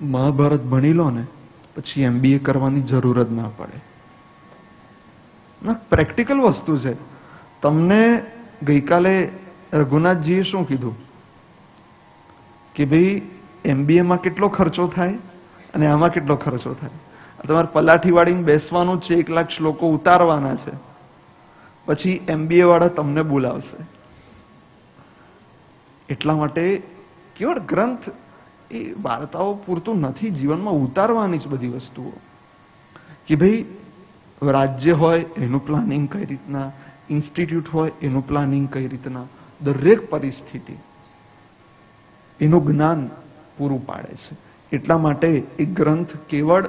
મહાભારત ભણી લો ને, પછી એમબીએ કરવાની જરૂર જ ના પડે. પ્રેક્ટિકલ વસ્તુ છે. તમને ગઈકાલે રઘુનાથજીએ શું કીધું? કે ભાઈ એમબીએમાં કેટલો ખર્ચો થાય અને આમાં કેટલો ખર્ચો થાય? તમારે પલાઠી વાળીને બેસવાનું છે, એક લાખ શ્લોકો ઉતારવાના છે. પછી એમબીએ વાળા તમને બોલાવશે. એટલા માટે કેવળ ગ્રંથ એ વાર્તાઓ પૂરતું નથી જીવનમાં ઉતારવાની જ બધી વસ્તુઓ. કે ભાઈ, રાજ્ય હોય એનું પ્લાનિંગ કઈ રીતના ઇન્સ્ટિટ્યૂટ હોય એનું પ્લાનિંગ કઈ રીતના, દરેક પરિસ્થિતિ એનું જ્ઞાન પૂરું પાડે છે. એટલા માટે એ ગ્રંથ કેવળ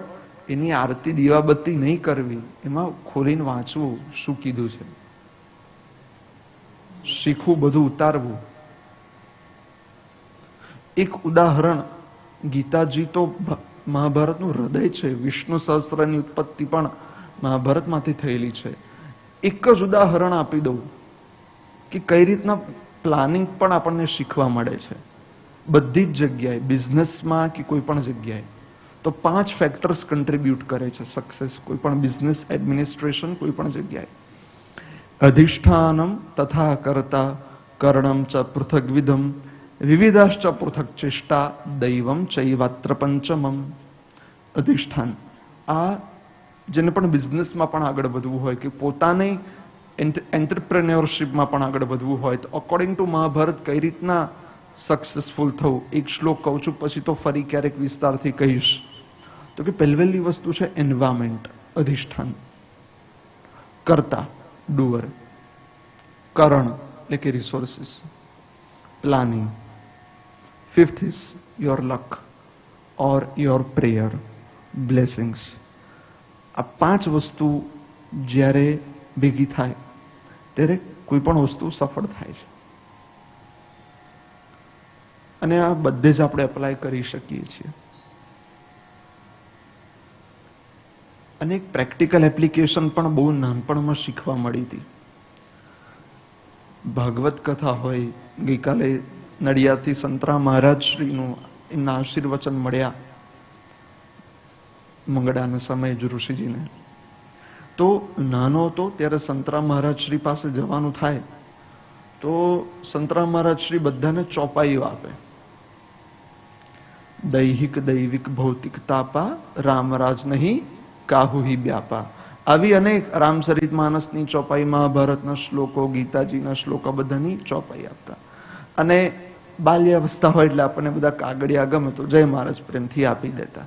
એની આરતી દીવાબત્તી નહીં કરવી, એમાં ખોલીને વાંચવું શું કીધું છે? શીખવું, બધું ઉતારવું. એક ઉદાહરણ ગીતાજી તો મહાભારતનું હૃદય છે. વિષ્ણુ સહસ્ત્રની ઉત્પત્તિ પણ મહાભારતમાંથી થયેલી છે. એક જ ઉદાહરણ આપી દઉં કે કઈ રીતના પ્લાનિંગ પણ આપણને શીખવા મળે છે. બધી જ જગ્યાએ, બિઝનેસમાં કે કોઈ પણ જગ્યાએ. તો પાંચ ફેક્ટર્સ કન્ટ્રીબ્યુટ કરે છે સક્સેસ કોઈ પણ બિઝનેસ એડમિનિસ્ટ્રેશન કોઈ પણ જગ્યાએ. અધિષ્ઠાનમ તથા કરતા, કર્ણમ ચ પૃથગ્વિધમ વિવિધાશ્ચ પૃથક ચેષ્ટા દૈવમ ચૈવાત્ર પંચમમ અધિષ્ઠાન આ જેને પણ બિઝનેસમાં પણ આગળ વધવું હોય કે પોતાની એન્ટરપ્રેન્યોરશિપમાં પણ આગળ વધવું હોય તો અકોર્ડિંગ ટુ મહાભારત કઈ રીતના સક્સેસફુલ થવું એક શ્લોક કહું છું પછી તો ફરી ક્યારેક વિસ્તારથી કહીશ તો કે પહેલવેલી વસ્તુ છે એન્વાયરમેન્ટ અધિષ્ઠાન કરતા ડુઅર કરણ એટલે કે resources planning fifth is your luck or your prayer blessings આ પાંચ વસ્તુ જ્યારે ભેગી થાય, ત્યારે કોઈ પણ વસ્તુ સફળ થાય છે. અને આ બધે જ આપણે એપ્લાય કરી શકીએ છીએ. અને એક પ્રેક્ટિકલ એપ્લિકેશન પણ બહુ નાનપણમાં શીખવા મળી હતી. ભાગવત કથા હોય, ગઈકાલે નડિયાદથી સંતરા મહારાજશ્રીનું એમના આશીર્વચન મળ્યા મંગળાના સમયે જ ઋષિજીને. તો નાનો હતો ત્યારે સંતરા મહારાજશ્રી પાસે જવાનું થાય તો સંતરા મહારાજશ્રી બધાને ચોપાઈઓ આપે. દૈહિક, દૈવિક, ભૌતિક તાપા, રામરાજ નહીં, કાહુહી વ્યાપા. આવી અનેક રામચરિત માનસની ચોપાઈ મહાભારતના શ્લોકો, ગીતાજીના શ્લોકો બધાની ચોપાઈ આપતા. અને બાલ્યાવસ્થા હોય એટલે આપણને બધા કાગળિયા ગમે તો જય મહારાજ પ્રેમથી આપી દેતા.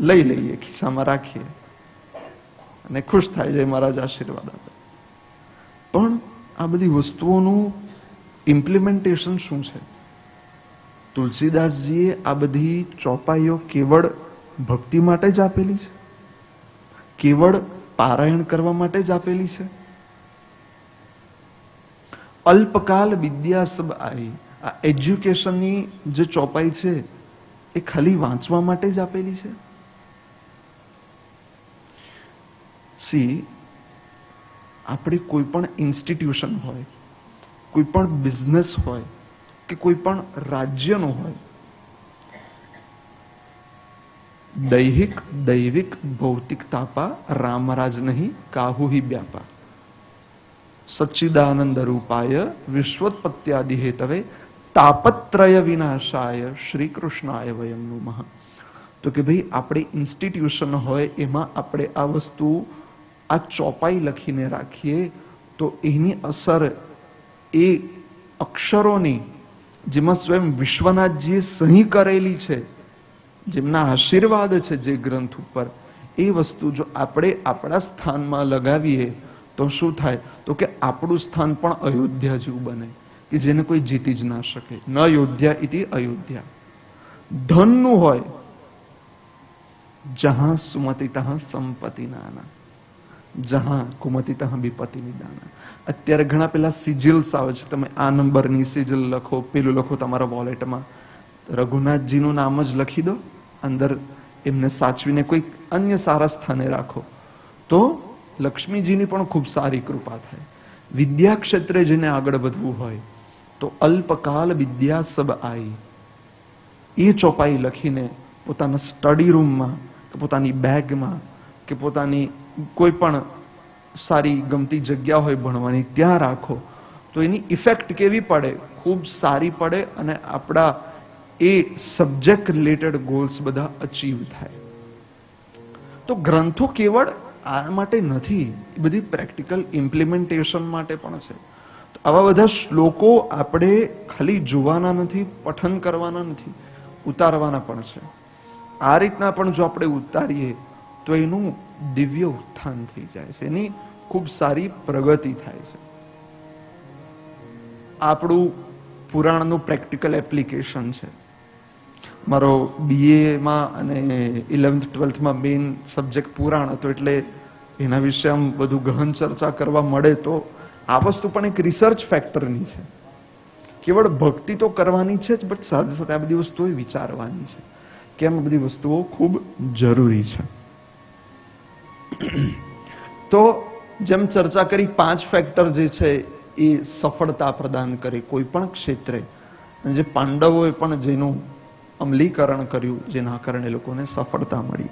લઈ લઈએ, ખિસ્સામાં રાખીએ અને ખુશ થાય જય મહારાજ આશીર્વાદ આપે. પણ આ બધી વસ્તુઓનું ઇમ્પ્લિમેન્ટેશન શું છે? તુલસીદાસજીએ આ બધી ચોપાઈઓ કેવળ ભક્તિ માટે જ આપેલી છે? કેવળ પારાયણ કરવા માટે જ આપેલી છે? અલ્પકાલ વિદ્યા સબ આવી આ એજ્યુકેશનની જે ચોપાઈ છે, એ ખાલી વાંચવા માટે જ આપેલી છે? સી, આપણે કોઈ પણ ઇન્સ્ટિટ્યુશન હોય, કોઈ પણ બિઝનેસ હોય, કે કોઈ પણ રાજ્યનો હોય, દૈહિક, દૈવિક, ભૌતિક તાપા, રામરાજ નહીં કાહુહી વ્યાપા સચ્ચિદાનંદ રૂપાય વિશ્વોત્પત્યાદિ હેતવે તાપત્રય વિનાશાય શ્રી કૃષ્ણાય વયમ મહા તો કે ભાઈ, આપણે ઇન્સ્ટિટ્યુશન હોય, એમાં આપણે આ વસ્તુ આ ચોપાઈ લખીને રાખીએ, તો એની અસર એ અક્ષરોની, જેમાં સ્વયં વિશ્વનાથજીએ સહી કરેલી છે, જેમના આશીર્વાદ છે જે ગ્રંથ ઉપર, એ વસ્તુ જો આપણે આપણા સ્થાનમાં લગાવીએ, તો શું થાય? તો કે આપણું સ્થાન પણ અયોધ્યા જેવું બને. કે જેને કોઈ જીતી જ ના શકે. ન યોધ્યા ઇતિ અયોધ્યા. ધનનું હોય, જહાં સુમતિ તહ સંપત્તિ નાના જહાં કુમતિ તહ વિપતિ નિદાના અત્યારે ઘણા પેલા સિજિલ્સ આવે છે. તમે આ નંબરની સિજિલ લખો, પેલું લખો તમારા વોલેટમાં. રઘુનાથજીનું નામ જ લખી દો. અંદર એમને સાચવીને કોઈ અન્ય સારા સ્થાને રાખો. તો લક્ષ્મીજીની પણ ખૂબ સારી કૃપા થાય. વિદ્યા ક્ષેત્રે જેને આગળ વધવું હોય તો અલ્પકાલ વિદ્યા સબ આઈ. એ ચોપાઈ લખીને પોતાના સ્ટડી રૂમમાં કે પોતાની બેગમાં કે પોતાની કોઈ પણ સારી ગમતી જગ્યા હોય ભણવાની ત્યાં રાખો. તો એની ઇફેક્ટ કેવી પડે? ખૂબ સારી પડે અને આપણા એ સબ્જેક્ટ રિલેટેડ ગોલ્સ બધા અચીવ થાય. તો ગ્રંથો કેવળ આ માટે નથી, એ બધી પ્રેક્ટિકલ ઇમ્પ્લિમેન્ટેશન માટે પણ છે. આવા બધા શ્લોકો આપણે ખાલી જોવાના નથી, પઠન કરવાના નથી, ઉતારવાના પણ છે. આ રીતના પણ જો આપણે ઉતારીએ, તો એનું દિવ્ય ઉત્થાન થઈ જાય છે. એની ખૂબ સારી પ્રગતિ થાય છે. આપણું પુરાણનું પ્રેક્ટિકલ એપ્લિકેશન છે. મારો બીએમાં અને ઇલેવન્થ ટ્વેલ્થમાં મેઇન સબ્જેક્ટ પુરાણ હતો, એટલે એના વિશે આમ બધું ગહન ચર્ચા કરવા મળે તો આ વસ્તુ પણ એક રિસર્ચ ફેક્ટરની છે. કેવળ ભક્તિ તો કરવાની છે જ બટ સાથે સાથે આ બધી વસ્તુઓ વિચારવાની છે કેમ બધી વસ્તુઓ ખૂબ જરૂરી છે. તો જેમ ચર્ચા કરી, પાંચ ફેક્ટર જે છે એ સફળતા પ્રદાન કરે કોઈ પણ ક્ષેત્રે. જે પાંડવોએ પણ જેનું અમલીકરણ કર્યું, જેના કારણે લોકોને સફળતા મળી.